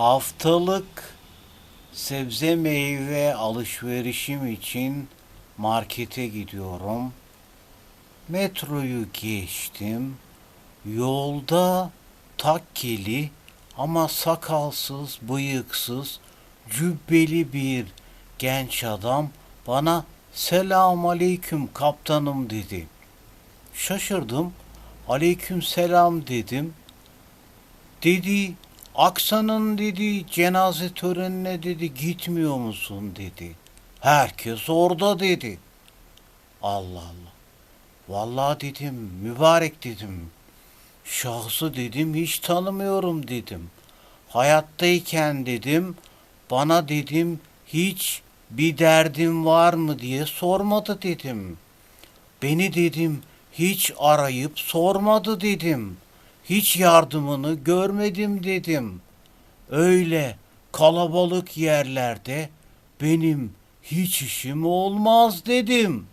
Haftalık sebze meyve alışverişim için markete gidiyorum. Metroyu geçtim. Yolda takkeli ama sakalsız, bıyıksız, cübbeli bir genç adam bana selam aleyküm kaptanım dedi. Şaşırdım. Aleyküm selam dedim. Dedi Aksa'nın dedi cenaze törenine dedi gitmiyor musun dedi. Herkes orada dedi. Allah Allah. Vallahi dedim mübarek dedim. Şahsı dedim hiç tanımıyorum dedim. Hayattayken dedim bana dedim hiç bir derdim var mı diye sormadı dedim. Beni dedim hiç arayıp sormadı dedim. Hiç yardımını görmedim dedim. Öyle kalabalık yerlerde benim hiç işim olmaz dedim.